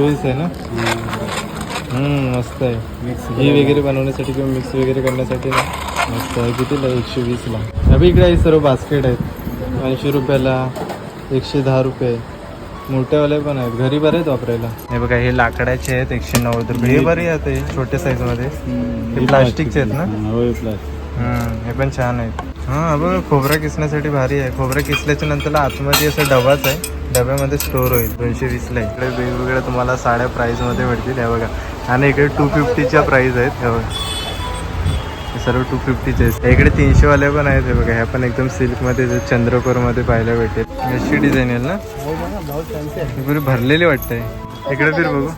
चोवीस आहे ना? हम्म, मस्त आहे. मिक्स घी वगैरे बनवण्यासाठी किंवा मिक्स वगैरे करण्यासाठी ना मस्त आहे. कितीला? एकशे वीसला अभि इकडे सर्व बास्केट आहेत. ऐंशी रुपयाला एकशे दहा रुपये. मोठेवाले पण आहेत. घरी बरे आहेत वापरायला. हे बघा हे लाकडाचे आहेत एकशे नव्वद रुपये. हे बरे आहेत हे छोटे साईजमध्ये हे प्लास्टिकचे आहेत ना? हे पण छान आहेत. हा बघ खोबरा किसण्यासाठी भारी आहे. खोबरा किसल्याच्या नंतर आतमध्ये असं डबाच आहे. डब्यामध्ये स्टोर होईल. दोनशे वीसला. इकडे वेगवेगळ्या तुम्हाला साड्या प्राईजमध्ये भेटतील हे बघा. आणि इकडे टू फिफ्टीच्या प्राईज आहेत. हे बघा. हे सर्व टू फिफ्टीचे आहेत. इकडे तीनशेवाले पण आहेत. हे बघा. ह्या पण एकदम सिल्कमध्ये चंद्रकोरमध्ये पाहायला भेटेल. अशी डिझाईन येईल ना? ही पुरी भरलेली वाटते इकडे फिर बघू.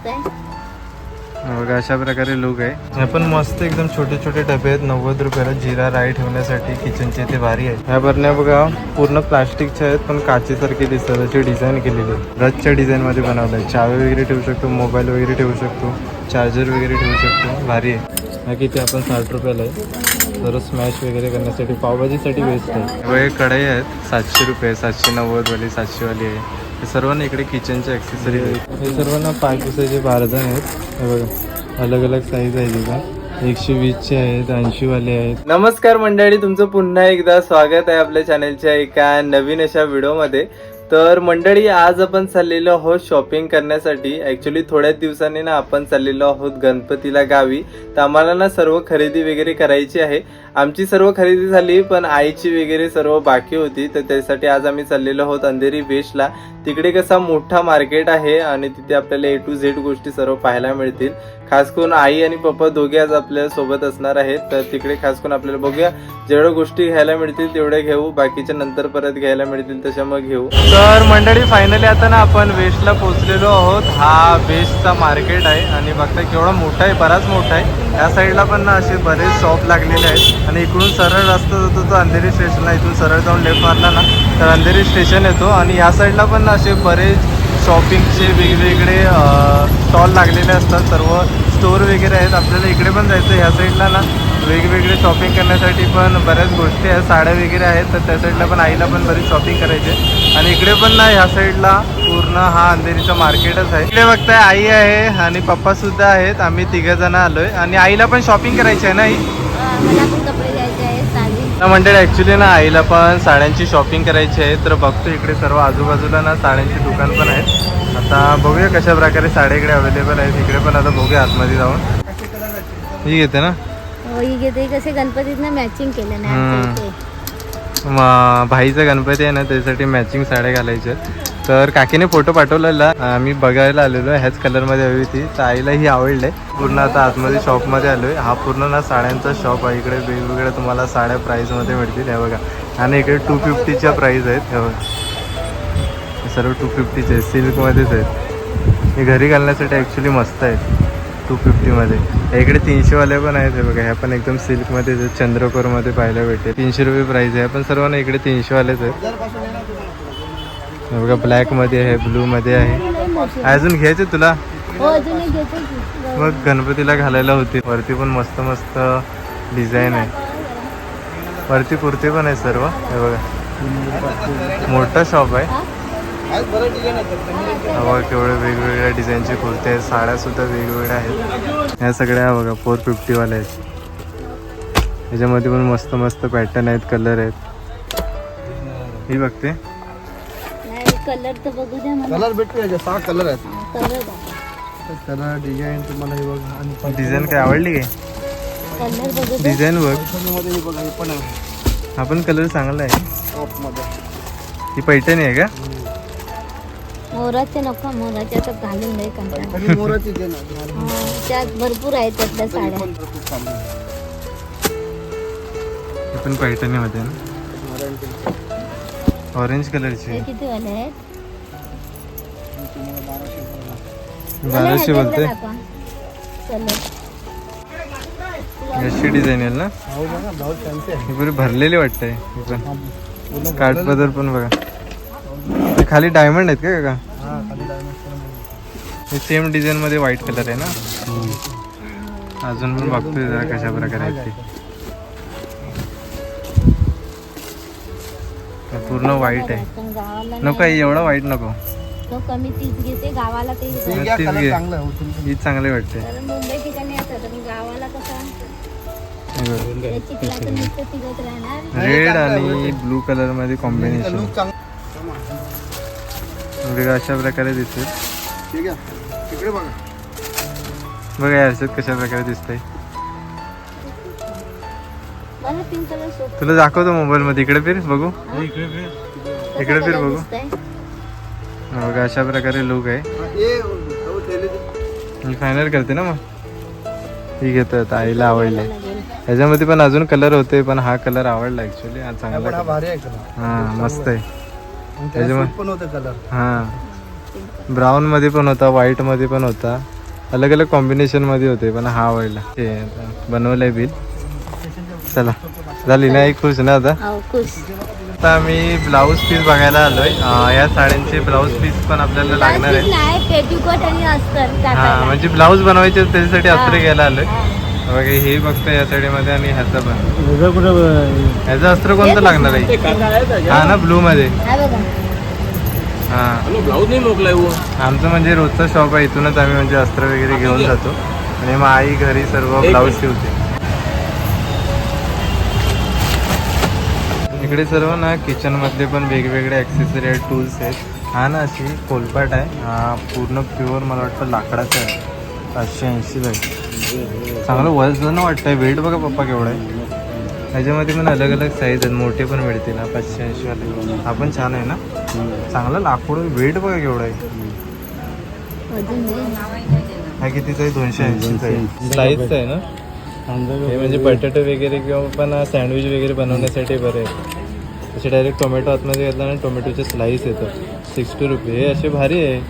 बघा अशा प्रकारे लुक आहे. हे पण मस्त एकदम छोटे छोटे डबे आहेत. नव्वद रुपयाला जिरा राई ठेवण्यासाठी किचनचे ते भारी आहे ह्या बरण्या बघा पूर्ण प्लास्टिकच्या आहेत पण काचेसारखे दिसतात. त्याची डिझाईन केलेली आहे. रथच्या डिझाईन मध्ये बनवलं आहे. चावे वगैरे ठेवू शकतो मोबाईल वगैरे ठेवू शकतो चार्जर वगैरे ठेवू शकतो. भारी आहे. हा किती आपण साठ रुपयाला आहे. सर्व स्मॅश वगैरे करण्यासाठी पावभाजीसाठी बेस्ट आहे. कढई आहेत. सातशे रुपये सातशे नव्वदवाली सातशेवाली आहे. हे सर्व ना इकडे किचनचे ॲक्सेसरी आहेत. हे सर्व ना पाच दिवसाचे बारजण आहेत. हे बघा अलग अलग साईज आहे तिथं एकशे वीसचे आहेत ऐंशीवाले आहेत. नमस्कार मंडळी तुमचं पुन्हा एकदा स्वागत आहे आपल्या चॅनलच्या एका नवीन अशा व्हिडिओमध्ये तर मंडळी आज आपण चाललेलो आहोत शॉपिंग करण्यासाठी. ॲक्च्युली थोड्याच दिवसांनी ना आपण चाललेलो आहोत गणपतीला गावी. तर आम्हाला ना सर्व खरेदी वगैरे करायची आहे. आमची सर्व खरेदी झाली पण आईची वगैरे सर्व बाकी होती. तर त्यासाठी आज आम्ही चाललेलो आहोत अंधेरी वेस्टला तिकडे कसा मोठा मार्केट आहे आणि तिथे आपल्याला ए टू झेड गोष्टी सर्व पाहायला मिळतील. खास करून आई आणि पप्पा दोघे आज आपल्यासोबत असणार आहेत. तर तिकडे खास करून आपल्याला बघूया. जेवढ्या गोष्टी घ्यायला मिळतील तेवढ्या घेऊ. बाकीच्या नंतर परत घ्यायला मिळतील तशा मग घेऊ. तर मंडळी फायनली आता ना आपण वेस्टला पोहोचलेलो आहोत. हा वेस्टचा मार्केट आहे आणि बघता केवढा मोठा आहे बराच मोठा आहे. या साईडला पण ना असे बरेच शॉप लागलेले आहेत. आणि इकडून सरळ रस्ता जातो तो अंधेरी स्टेशनला इथून सरळ जाऊन लेफ्ट मारला ना तर अंधेरी स्टेशन येतो आणि या साईडला पण असे बरेच शॉपिंगचे वेगवेगळे स्टॉल लागलेले असतात. सर्व स्टोर वगैरे आहेत. आपल्याला इकडे पण जायचं ह्या साईडला ना वेगवेगळे शॉपिंग करण्यासाठी पण बऱ्याच गोष्टी आहेत. साड्या वगैरे आहेत. तर त्या साईडला पण आईला पण बरीच शॉपिंग करायची आहे. आणि इकडे पण ना ह्या साईडला पूर्ण हा अंधेरीचा मार्केटच आहे. इकडे बघताय आई आहे आणि पप्पासुद्धा आहेत. आम्ही तिघंजणं जण आलोय. आणि आईला पण शॉपिंग करायची आहे ना आई मला पण कपडे घ्यायचे आहे ना मंडळी ॲक्च्युली ना आईला पण साड्यांची शॉपिंग करायची आहे. तर बघतो इकडे सर्व आजूबाजूला ना साड्यांची दुकान पण आहेत. आता बघूया कशा प्रकारे साड्या इकडे अवेलेबल आहेत. इकडे पण आता बघूया आतमध्ये जाऊन. ही घेते ना? हो ही घेते. कसे गणपतीत मॅचिंग केलं. म- भाईचा गणपती आहे ना त्यासाठी मॅचिंग साड्या घालायच्या आहेत. तर काकीने फोटो पाठवलेला. आम्ही बघायला आलेलो आहे. ह्याच कलरमध्ये हवी होती तर आईला ही आवडले. पूर्ण आता आतमध्ये शॉपमध्ये आलोय. हा पूर्ण ना साड्यांचा शॉप आहे. इकडे वेगवेगळ्या तुम्हाला साड्या प्राईजमध्ये मिळतील. हे बघा. आणि इकडे टू फिफ्टीच्या प्राईज आहेत. हे बघा. सर्व टू फिफ्टीचे आहेत. सिल्कमध्येच आहेत. हे घरी घालण्यासाठी ॲक्च्युली मस्त आहेत. टू फिफ्टीमध्ये इकडे तीनशेवाले पण आहेत. हे बघा. ह्या पण एकदम सिल्कमध्ये आहेत, पाहायला भेटेल. तीनशे रुपये प्राईज आहे. पण सर्वांना इकडे तीनशेवालेच आहेत. हे बघा आहे ब्लूमध्ये आहे लय मोठी. अजून घ्यायचे तुला? हो. मग गणपतीला घालायला होती. वरती पण मस्त मस्त डिझाईन आहे. वरती कुर्ती पण आहे सर्व. हे बघा. मोठा शॉप आहे. बघा केवढे वेगवेगळ्या डिझाईनचे कुर्ते आहेत. साड्या सुद्धा वेगवेगळ्या आहेत. ह्या सगळ्या बघा फोर फिफ्टीवाल्या आहेत. ह्याच्यामध्ये पण मस्त मस्त पॅटर्न आहेत कलर आहेत. ही बघते. कलर तर बघू द्या मला. कलर भेटतो सहा कलर आहेत. कलर डिझाईन तुम्हाला हे बघा आणि डिझाईन काय आवडली काय? कलर बघू द्या. डिझाईन बघ. पैठणीमध्ये हे बघा हे पण आहे. हा पण कलर चांगला आहे. टॉपमध्ये ही पैठणी आहे का? मोराचे नको मोराचे आता घालून नाही कंटाळा. पैठणी मोराची घे ना हा, त्यात भरपूर आहेत त्यातल्या हे साड्या. पण आहे. ही पण पैठणीमध्ये आहे ना. Warranty. ऑरेंज कलरची. आहे. किती वाले आहेत? तुम्हाला बाराशे बोलते अशी डिझाईन येईल ना? हो आहे पुरी भरलेली वाटते ही पण. पूर्ण काठपदर पण बघा. ते खाली डायमंड आहेत का का हा आहे. हे सेम डिझाईन मध्ये व्हाईट कलर आहे ना? अजून पण बघतोय जरा कशा प्रकारे आहेत ते. पूर्ण व्हाईट आहे. नको एवढा व्हाईट नको. कमी तीस घेते गावाला ते हा, तीच. चांगला वाटते. मुंबई ठिकाणी गावाला कसं? रेड आणि ब्लू कलरमध्ये कॉम्बिनेशन लूक चांगला. बघा अशा प्रकारे दिसते ठीक आहे. तिकडे बघा. बघा या हर्षद कशा प्रकारे दिसतंय. मला पिंक कलर सोप तुला दाखवतो मोबाईल मध्ये. इकडे फिर बघू. इकडे फिर. बघू. हा, बघा अशा प्रकारे लुक आहे. मी फायनल करते ना मग. ही घेतो आता आईला आवडले ह्याच्यामध्ये पण अजून कलर होते पण हा कलर आवडला ऍक्च्युली हा पण चांगला हा color. भारी आहे कलर हा मस्त आहे. हा. ब्राऊन मध्ये पण होता व्हाईटमध्ये पण होता. अलग अलग कॉम्बिनेशनमध्ये होते पण हा आवडला. बनवलंय बिल चला झाली ना एक खुश ना आता? हो खुश. आता आम्ही ब्लाऊज पीस बघायला आलोय. या साड्यांचे ब्लाऊज पीस पण आपल्याला लागणार आहे नाही पेटीकोट आणि अस्तर हा टाकायला. म्हणजे ब्लाऊज बनवायचे त्याच्यासाठी. अस्त्र घ्यायला आलोय. हा. बघा हे बघतो या साडीमध्ये आणि ह्याचं पण. ह्याचं अस्त्र कोणतं लागणार आहे? हा ना ब्लू मध्ये. हा हा. ब्लाऊज नाही मोकलाय आमचं म्हणजे रोजचं शॉप आहे. इथूनच आम्ही म्हणजे अस्त्र वगैरे घेऊन जातो. आणि मग आई घरी सर्व ब्लाऊज शिवते इकडे सर्व ना किचन मधले पण वेगवेगळे ॲक्सेसरी आहेत टूल्स आहेत. हा ना अशी कोलपाट आहे. हा पूर्ण प्युअर मला वाटतं लाकडाचा आहे. पाचशे ऐंशीच आहे चांगलं वजन वाटतंय. वेट बघा पप्पा केवढा आहे. ह्याच्यामध्ये पण अलग अलग साईज आहेत. मोठे पण मिळतील. ना पाचशे ऐंशी वाले. हा पण छान आहे ना? चांगलं लाकूड वेट बघा केवढा आहे. हा कितीचा आहे? दोनशे ऐंशीचा आहे. स्लाईसचा आहे ना? हे म्हणजे बटाटे वगैरे किंवा पण सँडविच वगैरे बनवण्यासाठी बरे आहे. असे डायरेक्ट टोमॅटो आतमध्ये घेतला आणि टोमॅटोचे स्लाईस येतात सिक्स्टी रुपये. हे असे भारी आहे.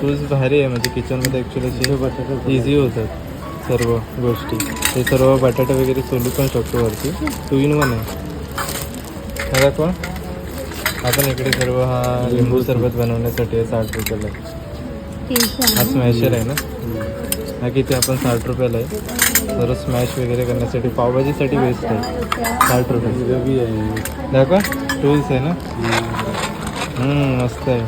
टूल्स भारी आहे. म्हणजे किचनमध्ये ॲक्च्युली असे इझी होतात. सर्व गोष्टी. हे सर्व बटाटे वगैरे सोलू पण शकतो वरती. टू इन वन आहे. हा दाखवा आपण इकडे सर्व हा लिंबू सरबत बनवण्यासाठी आहे साठ रुपयाला. आहे. हा आहे. स्मॅशर आहे ना? हा किती आपण साठ रुपयाला आहे. सर्व स्मॅश वगैरे करण्यासाठी पावभाजीसाठी बेस्ट आहे. साठ रुपये. दाखवा. टूल्स आहे ना? हम्म, मस्त आहे.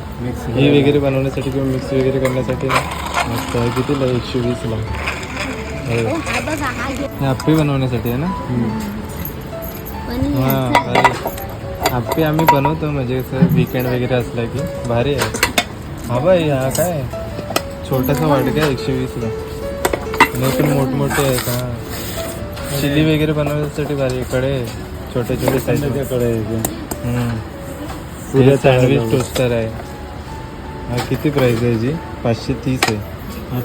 ही वगैरे बनवण्यासाठी किंवा मिक्स वगैरे करण्यासाठी ना मस्त आहे. कितीला आहे? एकशे वीसला हे आप्पे बनवण्यासाठी आहे ना? हां भारी आप्पे आम्ही बनवतो म्हणजे कसं विकेंड वगैरे असला की. भारी आहे. हा बाई हा काय? छोटासा वाटका एकशे वीसला आणि पण मोठमोठे आहेत हा. चिली वगैरे बनवण्यासाठी भारी आहे. कडे आहे. छोटे छोटे साईज हे सँडविच टोस्टर आहे. हा किती प्राईस आहे जी? पाचशे तीस आहे. हा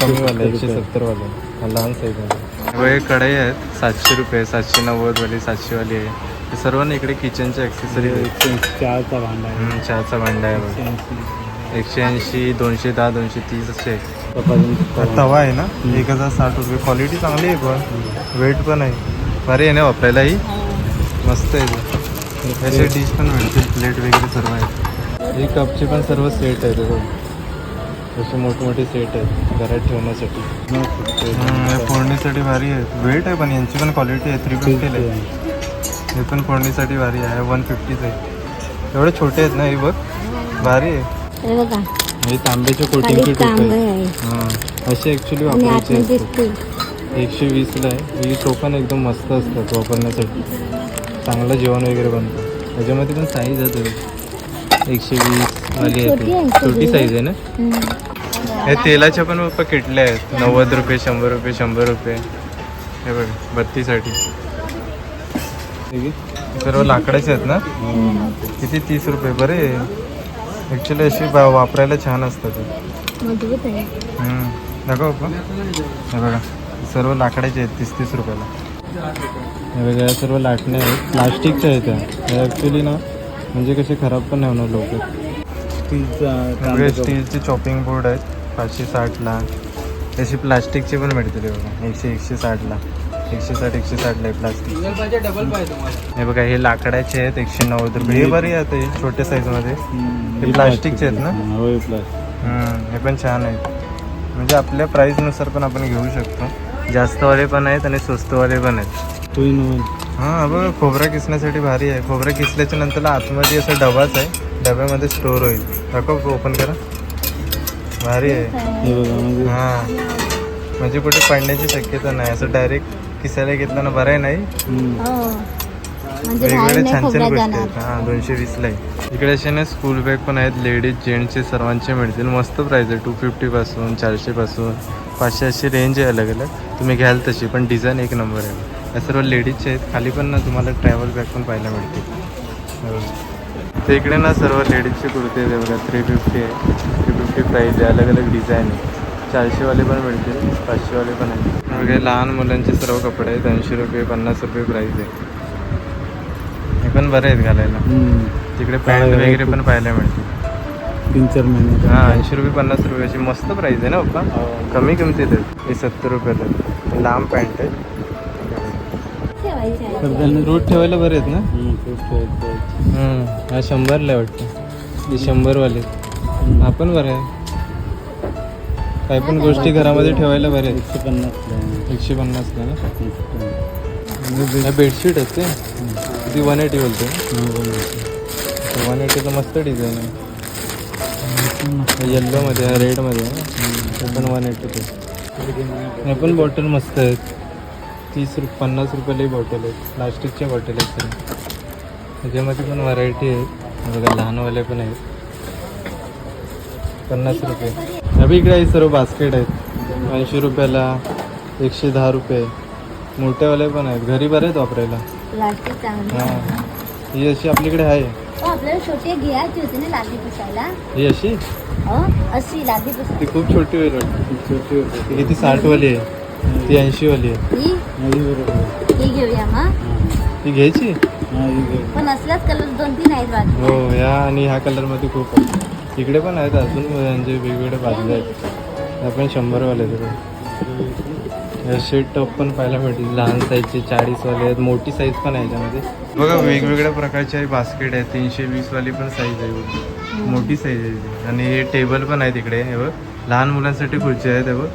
कमी वाला एकशे सत्तर वाला हा लहान साईज आहे. वय कढई आहेत. सातशे रुपये सातशे नव्वद वाली सातशे वाली आहे हे सर्व ना इकडे किचनचे ॲक्सेसरी चारचा भांडा आहे. चहाचा भांडा आहे. एकशे ऐंशी दोनशे दहा दोनशे तीस असे आहे. हा तवा आहे ना? एक हजार साठ रुपये. क्वालिटी चांगली आहे पण. वेट पण आहे. भारी आहे ना वापरायला ही. मस्त आहे. ते. असे डिश पण मिळतील प्लेट वगैरे सर्व आहेत. हे कपचे पण सर्व सेट आहेत हे बघ. असे मोठमोठे सेट आहेत घरात ठेवण्यासाठी. हम्म, हे फोडणीसाठी भारी आहे. वेट आहे पण यांची पण क्वालिटी आहे थ्री फिफ्टीला आहे. हे पण फोडणीसाठी भारी आहे वन फिफ्टीच आहे. एवढे छोटे आहेत ना हे बघ. भारी आहे. हे हे खाली कोटिंगचे टोप तांबे आहे. हां असे ॲक्च्युली वापरायचे एकशे वीसला आहे. ही टोपण एकदम मस्त असतात वापरण्यासाठी. चांगलं जेवण वगैरे बनतं. त्याच्यामध्ये पण साईज आहे तुम्ही एकशे वीस वाली आहे छोटी. साईज आहे ना. हे तेलाच्या पण पप्पा किटल्या आहेत. नव्वद रुपये शंभर रुपये शंभर रुपये. हे बघ बत्तीसाठी हे सर्व लाकडाचे आहेत ना. किती तीस रुपये? बरे. ॲक्च्युली अशी बा- वापरायला छान असतात. हे. दाखव पप्पा. हे बघा सर्व लाकडाचे आहेत तीस तीस रुपयाला. हे बघा या सर्व लाटणे आहेत. प्लास्टिकच्या आहेत त्या. ॲक्च्युली ना म्हणजे कसे खराब पण नाही होणार लवकर. सगळे स्टीलचे चॉपिंग बोर्ड आहेत. पाचशे साठला तशी प्लास्टिकचे पण मिळतील हे बघा. एकशे एकशे साठला एकशे साठ एकशे साठला आहे प्लास्टिक डबल पाहिजे तुम्हाला. हे बघा हे लाकडाचे आहेत. एकशे नव्वद रुपये. हे बरे आहेत हे छोट्या साईजमध्ये हे प्लास्टिकचे आहेत ना? हे पण छान आहेत. म्हणजे आपल्या प्राईजनुसार पण आपण घेऊ शकतो. जास्तवाले पण आहेत आणि स्वस्तवाले पण आहेत. टू इन वन हा बघ खोबरा किसण्यासाठी भारी आहे. खोबरा किसल्याच्या नंतर आतमध्ये असं डबाच आहे. डब्यामध्ये स्टोर होईल. दाखव ओपन करा. भारी आहे. हे म्हणजे हा. म्हणजे कुठे पडण्याची शक्यता नाही. असं डायरेक्ट किसायला घेतलं ना बरं आहे नाही? हम्म. हो. म्हणजे बाहेर वेगवेगळे छान छान खोबरा गोष्टी आहेत. हा दोनशे वीसला आहे. इकडे असे ना स्कूल बॅग पण आहेत. लेडीज जेंट्सचे सर्वांचे मिळतील. मस्त प्राईस आहे. टू फिफ्टीपासून चारशेपासून पाचशे अशी रेंज आहे अलग अलग तुम्ही घ्याल तशी पण डिझाईन एक नंबर आहे. या सर्व लेडीजचे आहेत. खाली पण ना तुम्हाला ट्रॅव्हल बॅग पण पाहायला मिळतील. हो. ते इकडे ना सर्व लेडीजचे कुर्ते आहेत. हे बघा थ्री फिफ्टी आहे. थ्री फिफ्टी प्राईज आहे. अलग अलग डिझाईन आहे. चारशेवाले पण मिळतील. पाचशेवाले पण आहेत. वगैरे लहान मुलांचे सर्व कपडे आहेत. ऐंशी रुपये पन्नास रुपये प्राईज आहे. हे पण बरे आहेत घालायला. तिकडे पॅन्ट वगैरे पण पाहायला मिळते तीन चार महिने हा ऐंशी रुपये पन्नास रुपये अशी मस्त प्राईस आहे ना पप्पा? कमी किमतीत आहेत. हे सत्तर रुपयाला. लांब पॅन्ट आहे ठेवायचे. रूट ठेवायला बरे आहेत ना? हा शंभरला आहे वाटतं. हे शंभरवाले हा पण बरं आहे काही पण गोष्टी घरामध्ये ठेवायला बरे आहेत. एकशे पन्नासला आहे. एकशे ना? पन्नास. हा बेडशीट आहेत ते. वन एटी बोलते हा. वन एटीचं मस्त डिझाईन आहे. येल्लोमध्ये आहे रेडमध्ये आहे ना? ते पण वन एटी ते हे पण बॉटल मस्त आहेत. तीस रुप पन्नास रुपयालाही बॉटल आहेत. प्लास्टिकच्या बॉटल आहेत सर त्याच्यामध्ये पण व्हरायटी आहेत हे बघा लहानवाले पण आहेत. पन्नास रुपये. अभि इकडे आहे सर्व बास्केट आहेत. ऐंशी रुपयाला एकशे दहा रुपये. मोठेवाले पण आहेत. घरी बरे आहेत वापरायला. हां. ही अशी आपल्याकडे आहे. हो आपल्याला छोटी घ्यायची होती ना लादी पुसायला. ही अशी? हो अशी लादी पुसायला. ती खूप छोटी होईल वाटतं. ती छोटी होती. ती किती साठवाली आहे. ती ऐंशीवाली आहे. ही? माझी बरोबर आहे. ही घेऊया मग. हा. ती घ्यायची. पण असल्याच कलर दोन तीन आहेत बाकी. हो ह्या आणि ह्या कलरमध्ये खूप आहे इकडे पण आहेत अजून म्हणजे वेगवेगळे बाजले आहेत. ह्या पण शंभरवाले आहेत शेट टॉप पण पाहायला मिळतील लहान साईजचे चाळीसवाले आहेत. मोठी साईज पण आहे याच्यामध्ये. बघा वेगवेगळ्या प्रकारचे बास्केट आहेत. तीनशे वीसवाली पण साईज आहे बघ. मोठी साईज आहे. ती. आणि हे टेबल पण आहे तिकडे. हे बघ. लहान मुलांसाठी खुर्ची आहेत हे बघ.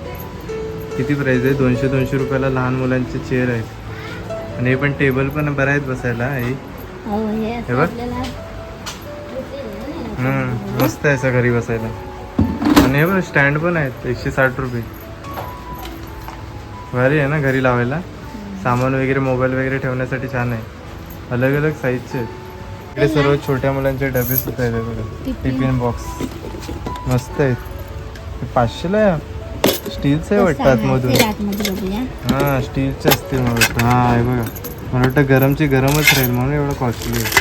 किती प्राईज आहे? दोनशे दोनशे रुपयाला लहान मुलांचे चेअर आहेत. आणि हे पण टेबल पण बरं आहेत बसायला हे हो हे बघ. मस्त आहे असं घरी बसायला. आणि हे बघ स्टँड पण आहेत एकशे साठ रुपये. भारी आहे ना घरी लावायला? सामान वगैरे मोबाईल वगैरे ठेवण्यासाठी छान आहे. अलग अलग साईजचे आहेत. इकडे सर्व छोट्या मुलांचे डबे सुद्धा आहेत टिफिन. बॉक्स मस्त आहेत. पाचशेला आहे? स्टीलचं आहे वाटतं आतमधून आतमध्ये बघूया. हां स्टीलचे असतील मला वाटतं. हां हे बघा. मला वाटतं गरमची गरमच राहील म्हणून एवढं कॉस्टली आहे.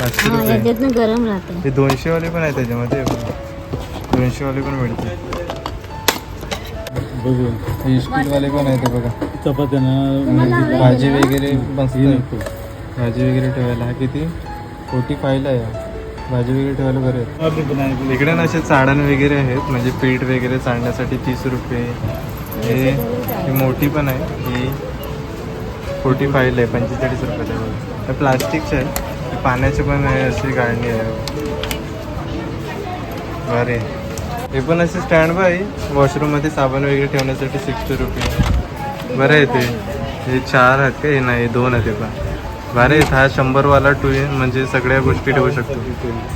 पाचशे हा रुपये. गरम राहते हे दोनशे वाले पण आहे त्याच्यामध्ये. दोनशे वाले पण मिळते बघू. हे स्टीलवाले पण आहेत बघा. चपात्या हवे भाजी? वगैरे ही आहे. भाजी वगैरे ठेवायला. हा किती? फोर्टी फायला आहे. भाजी वगैरे ठेवायला बरं आहे. इकडे ना असे चाळण वगैरे आहेत म्हणजे पीठ वगैरे चाळण्यासाठी तीस रुपये. हे ही मोठी पण आहे. ही फोर्टी फाईव्ह आहे पंचेचाळीस रुपयाला हे प्लास्टिकचे आहे पाण्याचे पण आहे अशी गाळणी आहे. बरे हे पण असे स्टँड बाय वॉशरूममध्ये साबण वगैरे ठेवण्यासाठी सिक्स्टी रुपये. बरं आहे ते. हे चार आहेत का? हे नाही दोन आहेत ते पण. बरं हा शंभरवाला टू म्हणजे सगळ्या गोष्टी ठेवू शकतो.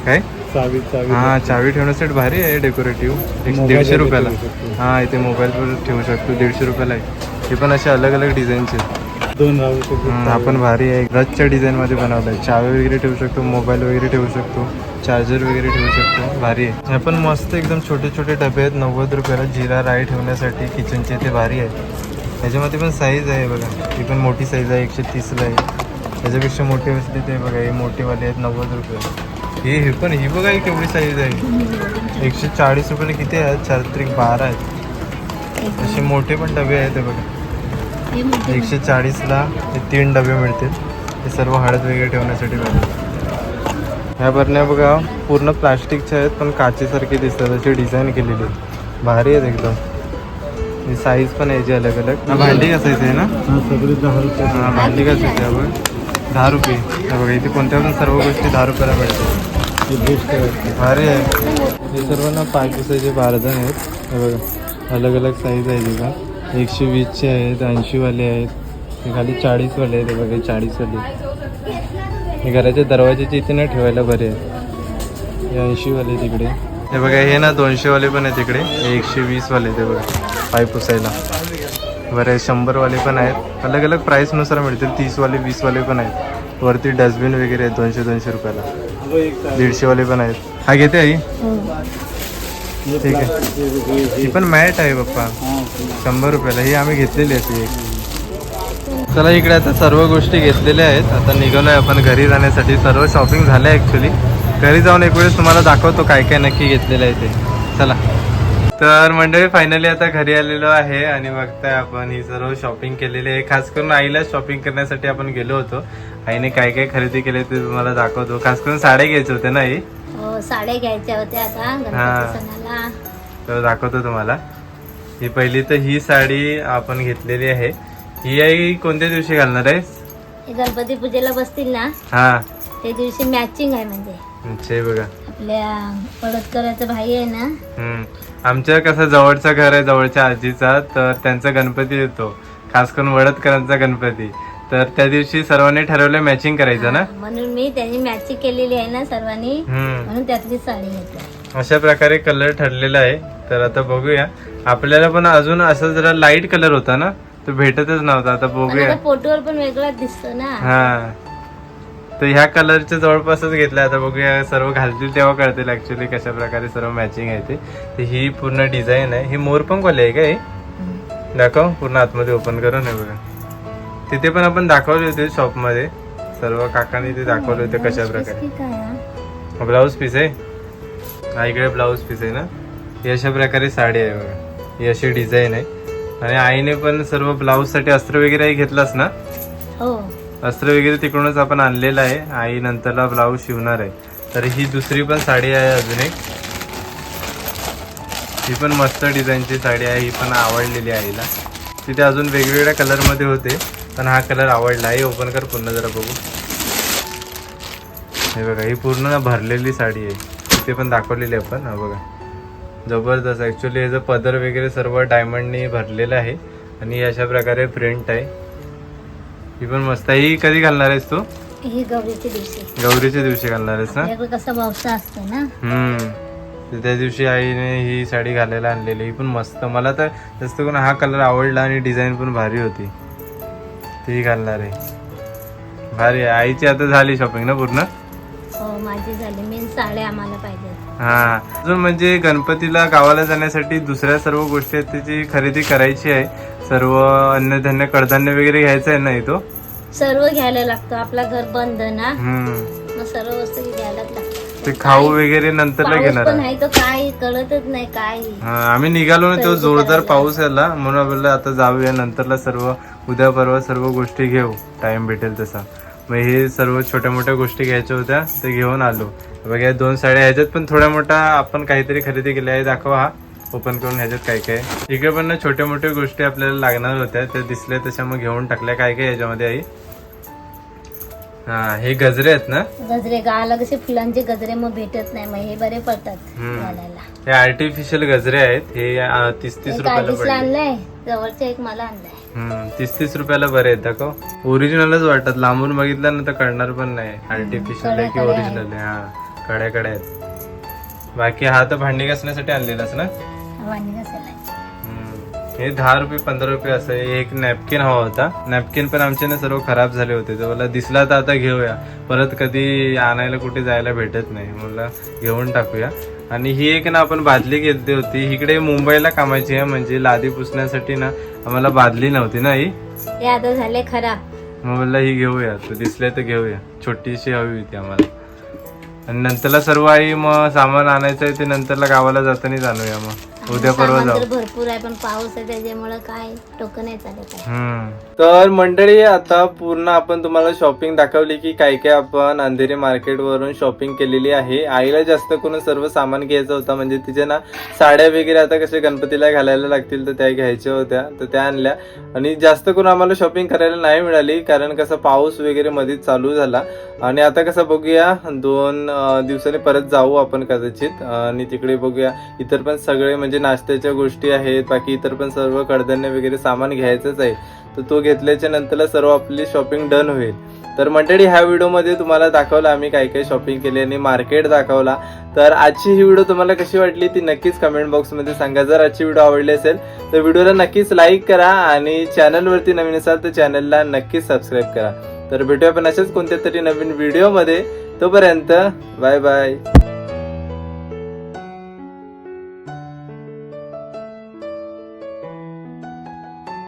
काय? चावी चावी. हा चावी ठेवण्यासाठी भारी आहे डेकोरेटिव्ह दीडशे रुपयाला. हा इथे मोबाईल पण ठेवू शकतो दीडशे रुपयाला आहे. हे पण असे अलग अलग डिझाईनचे आहेत. दोन राहू शकतो हम्म, हा पण भारी आहे. रथच्या डिझाईनमध्ये बनवलं आहे चावी वगैरे ठेवू शकतो मोबाईल वगैरे ठेवू शकतो चार्जर वगैरे ठेवू शकतो. भारी आहे. हे पण मस्त एकदम छोटे छोटे डबे आहेत नव्वद रुपयाला जिरा राई ठेवण्यासाठी. किचनचे ते भारी आहेत त्याच्यामध्ये पण साईज आहे बघा. ही पण मोठी साईज आहे एकशे तीसला आहे. त्याच्यापेक्षा मोठी असली ते बघा हे मोठेवाले आहेत नव्वद रुपये. हे हे पण ही बघा ही केवढी साईज आहे. एकशे चाळीस रुपयाला किती आहेत चार त्रिक बारा आहेत. असे मोठे पण डबे आहेत हे बघा. एकशे चाळीसला हे तीन डबे मिळतील. हे सर्व हळद वगैरे ठेवण्यासाठी मिळतील ह्या बरण्या बघा पूर्ण प्लास्टिकच्या आहेत पण काचेसारखे दिसतात. अशी डिझाईन केलेली आहे भारी आहेत एकदम. ही साईज पण यायची अलग अलग भांडी कसायची आहे ना? सगळे दहा रुपये. भांडी कसायची आहे बघ दहा रुपये. हे बघा इथे कोणत्या पण सर्व गोष्टी दहा रुपयाला मिळतात. हे आहे. हे सर्व ना पाच दिवसाचे बारजण आहेत. हे बघा अलग अलग साईज आहे तिथं एकशे वीसचे आहेत ऐंशीवाले आहेत. हे खाली चाळीस वाले आहे ते बघा चाळीस वाले. हे घराच्या दरवाजाचे इथे ना ठेवायला बरे आहे हे ऐंशी वाले तिकडे हे बघा हे ना दोनशे वाले पण आहे तिकडे हे एकशे वीस वाले ते बघा. पाय पुसायला. बरं शंभरवाले शंभर वाले पण आहेत. अलग अलग प्राईसनुसार मिळतील. तीस वाले वीस वाले पण आहेत. वरती डस्टबिन वगैरे आहेत. दोनशे दोनशे रुपयाला. दीडशेवाले दीडशे वाले पण आहेत. हा घेते आई. ठीक आहे. ही पण मॅट आहे पप्पा. शंभर रुपयाला. ही आम्ही घेतलेली आहे एक. चला इकडे आता सर्व गोष्टी घेतलेल्या आहेत. आता निघालोय आपण घरी जाण्यासाठी. सर्व शॉपिंग झालं आहे ॲक्च्युली घरी जाऊन एक वेळेस तुम्हाला दाखवतो काय काय नक्की घेतलेलं आहे ते. चला. तर मंडळी फायनली आता घरी आलेलो आहे आणि बघताय आपण ही सर्व शॉपिंग केलेली आहे. खास करून आईला शॉपिंग करण्यासाठी आपण गेलो होतो. आईने काय काय खरेदी केले ते तुम्हाला दाखवतो. खास करून साड्या घ्यायच्या होत्या ना आई? हो साड्या घ्यायच्या होत्या आता हा. तर दाखवतो तुम्हाला. ही पहिली तर ही साडी आपण घेतलेली आहे. ही आई कोणत्या दिवशी घालणार आहे गणपती पूजेला बसतील ना? हा. त्या दिवशी मॅचिंग आहे म्हणजे. बघा. आपल्या पडतकराचा भाई आहे ना. हम्म. आमच्या कसं जवळचं घर आहे जवळच्या आजीचा तर त्यांचा गणपती येतो. खास करून वडदकरांचा गणपती. तर त्या दिवशी सर्वांनी ठरवलं मॅचिंग करायचं ना? हा, म्हणून मी त्यांनी मॅचिंग केलेली आहे ना सर्वांनी. हम्म. म्हणून त्यातली साडी घेते अशा प्रकारे कलर ठरलेला आहे. तर आता बघूया. आपल्याला पण अजून असं जरा लाइट कलर होता ना? तो भेटतच नव्हता आता बघूया. फोटोवर पण वेगळाच दिसतो ना. हा. तर ह्या कलरच्या जवळपासच घेतल्या आता बघूया सर्व घालतील तेव्हा कळतील ऍक्च्युली कशा प्रकारे सर्व मॅचिंग आहे ते. तर ही पूर्ण डिझाईन आहे. ही मोरपंखवाली आहे का ही. दाखव पूर्ण आतमध्ये ओपन करून आहे बघा. तिथे पण आपण दाखवले होते शॉपमध्ये सर्व काकांनी ते दाखवले होते कशा प्रकारे. ब्लाऊज पीस आहे. इकडे ब्लाऊज पीस आहे ना. ही अशा प्रकारे साडी आहे बघा. ही अशी डिझाईन आहे. आणि आईने पण सर्व ब्लाऊजसाठी अस्त्र वगैरे घेतलास ना? हो. अस्त्र वगैरे तिकडूनच आपण आणलेलं आहे. आई नंतरला ब्लाऊज शिवणार आहे. तर ही दुसरी पण साडी आहे अजून एक. ही पण मस्त डिझाईनची साडी आहे. ही पण आवडलेली आईला. तिथे अजून वेगवेगळ्या कलरमध्ये होते पण हा कलर आवडला. आहे ओपन कर पुन्हा जरा बघू. हे बघा ही पूर्ण ना भरलेली साडी आहे. तिथे पण दाखवलेली आहे आपण. हा बघा. जबरदस्त. ॲक्च्युली याचं पदर वगैरे सर्व डायमंडनी भरलेलं आहे. आणि अशा प्रकारे प्रिंट आहे. ही पण मस्त आहे. ही कधी घालणार आहेस तू? ही गौरीच्या दिवशी. गौरीच्या दिवशी घालणार आहेस ना? आपल्याकडे कसा पावसा असतो ना. हम्म. तर त्या दिवशी आईने ही साडी घालायला आणलेली. ही पण मस्त. मला तर जास्त करून हा कलर आवडला आणि डिझाईन पण भारी होती. ती घालणार आहे. भारी आहे. आईची आता झाली शॉपिंग ना पूर्ण? हो माझी झाली. मेन साड्या आम्हाला पाहिजेत. हा. अजून म्हणजे गणपतीला गावाला जाण्यासाठी दुसऱ्या सर्व गोष्टी आहेत त्याची खरेदी करायची आहे. सर्व अन्नधान्य कडधान्य वगैरे घ्यायचं आहे ना तो सर्व घ्यायला लागतो. आपला घर बंद ना. हम्म. मग सर्व वस्तू लागतात. ते खाऊ वगैरे नंतरला घेणार आहे. तो काय? कळतच नाही काय. हा आम्ही निघालो ना तो जोरदार. पाऊस आला. म्हणून आपल्याला आता जाऊया नंतरला सर्व उद्या परवा सर्व गोष्टी घेऊ. टाइम भेटेल तसा. मग हे सर्व छोट्या मोठ्या गोष्टी घ्यायच्या होत्या ते घेऊन आलो. बघा या दोन साड्या ह्याच्यात पण थोड्या मोठा आपण काहीतरी खरेदी केल्या आहे दाखवा हा. ओपन करून ह्याच्यात काय काय. इकडे पण ना छोट्या मोठ्या गोष्टी आपल्याला लागणार होत्या. त्या दिसल्या तशा मग घेऊन टाकल्या. काय काय याच्यामध्ये आई? हा हे गजरे आहेत ना? गजरे गावाला कसे फुलांचे गजरे मग भेटत नाही मग हे बरे पडतात. घालायला. हे आर्टिफिशियल गजरे आहेत. हे अं, तीस तीस एक रुपयाला आधीचला पडले. आणलाय. जवळचा एक मला आणलाय. हम्म, तीस तीस रुपयाला बरे आहेत. दाखव. ओरिजिनलच वाटत. लांबून बघितलं ना तर कळणार पण नाही. आर्टिफिशियल आहे की ओरिजिनल आहे? हा कड्या कड्या आहेत. बाकी हा तर भांडी घासण्यासाठी आणलेलाच ना? वाणी. हे दहा रुपये पंधरा रुपये असं. एक नॅपकिन हवा होता. नॅपकिन पण आमचे ना सर्व खराब झाले होते. तर मला दिसला तर आता घेऊया. परत कधी आणायला कुठे जायला भेटत नाही. मला घेऊन टाकूया. आणि ही एक ना आपण बादली घेतली होती. इकडे मुंबईला कामाची आहे. म्हणजे लादी पुसण्यासाठी ना आम्हाला बादली नव्हती ना ही? हे आता झाले खराब. मग म्हणलं ही घेऊया. तू दिसले तर घेऊया. छोटीशी हवी होती आम्हाला. आणि नंतरला सर्व आई मग सामान आणायचं आहे ते नंतरला गावाला जातानाच आणूया मग. उद्या परवा सामान जाऊ. तर भरपूर आहे पण पाऊस आहे त्याच्यामुळे काय टोकन नाही चालत आहे. हम्म. तर मंडळी आता पूर्ण आपण तुम्हाला शॉपिंग दाखवली की काय काय आपण अंधेरी मार्केट वरून शॉपिंग केलेली आहे. आईला जास्त करून सर्व सामान घ्यायचं होतं म्हणजे तिचे ना साड्या वगैरे आता कसे गणपतीला घालायला लागतील तर त्या घ्यायच्या होत्या तर त्या आणल्या. आणि जास्त करून आम्हाला शॉपिंग करायला नाही मिळाली कारण कसं पाऊस वगैरे मध्येच चालू झाला. आणि आता कसं बघूया दोन अं, दिवसांनी परत जाऊ आपण कदाचित. आणि तिकडे बघूया इतर पण सगळे म्हणजे नाश्त्याच्या गोष्टी आहेत बाकी इतर पण सर्व कडधान्य वगैरे सामान घ्यायचंच आहे तर तो घेतल्याच्या नंतर सर्व आपली शॉपिंग डन होईल. तर मंडळी ह्या व्हिडिओमध्ये तुम्हाला दाखवलं आम्ही काय काय शॉपिंग केली आणि मार्केट दाखवला. तर आजची ही व्हिडिओ तुम्हाला कशी वाटली ती नक्कीच कमेंट बॉक्समध्ये सांगा. जर आजची व्हिडिओ आवडली असेल तर व्हिडिओला नक्कीच लाईक करा आणि चॅनलवरती नवीन असाल तर चॅनलला नक्कीच सबस्क्राईब करा. तर भेटूया पण अशाच कोणत्या तरी नवीन व्हिडिओमध्ये. तोपर्यंत बाय बाय